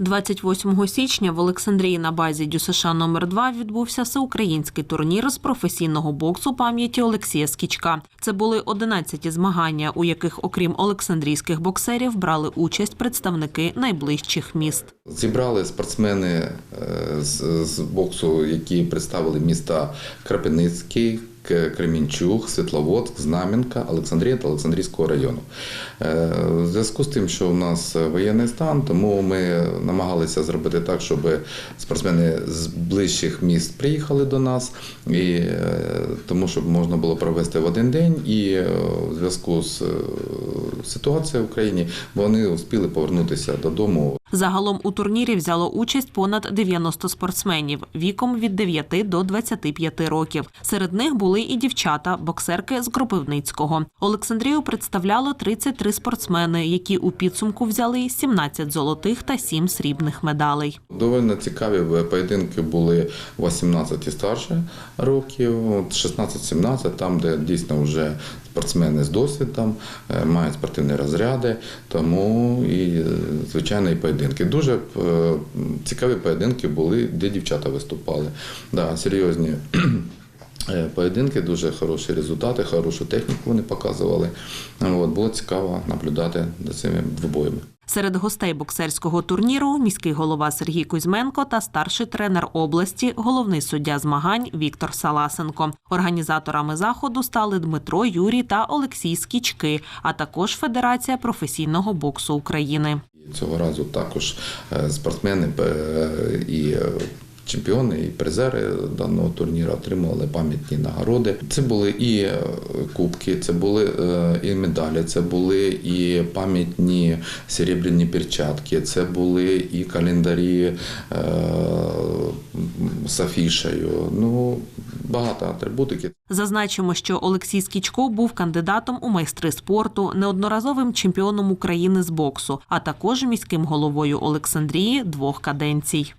28 січня в Олександрії на базі ДЮСШ номер 2 відбувся всеукраїнський турнір з професійного боксу пам'яті Олексія Скічка. Це були 11 змагання, у яких, окрім олександрійських боксерів, брали участь представники найближчих міст. Зібрали спортсмени е, з, боксу, які представили міста Крапивницький, К- Кремінчуг, Світловодськ, Знам'янка, Олександрія та Олександрійського району. Е, В зв'язку з тим, що у нас воєнний стан, тому ми намагалися зробити так, щоб спортсмени з ближчих міст приїхали до нас, і, е, тому щоб можна було провести в один день. І е, в зв'язку з е, ситуацією в Україні вони успіли повернутися додому Загалом у турнірі взяло участь понад 90 спортсменів віком від 9 до 25 років. Серед них були і дівчата, боксерки з Кропивницького. Олександрію представляло 33 спортсмени, які у підсумку взяли 17 золотих та 7 срібних медалей. Довольно цікаві поєдинки були 18 і старше років, от 16-17, там, де дійсно вже спортсмени з досвідом, е, мають спортивні розряди, тому і, е, звичайно, і. Дуже е, цікаві поєдинки були, де дівчата виступали. Да, серйозні. е, Поєдинки, дуже хороші результати, хорошу техніку вони показували. От, було цікаво наблюдати за цими двобоями. Серед гостей боксерського турніру міський голова Сергій Кузьменко та старший тренер області, головний суддя змагань Віктор Саласенко. Організаторами заходу стали Дмитро Юрій та Олексій Скічки, а також Федерація професійного боксу України. Цього разу також е, спортсмени е, і е, чемпіони, і призери даного турніру отримували пам'ятні нагороди. Це були і кубки, це були і медалі, це були і пам'ятні серебряні перчатки, це були і календарі з афішею. Ну, багато атрибутики. Зазначимо, що Олексій Скічко був кандидатом у майстри спорту, неодноразовим чемпіоном України з боксу, а також міським головою Олександрії двох каденцій.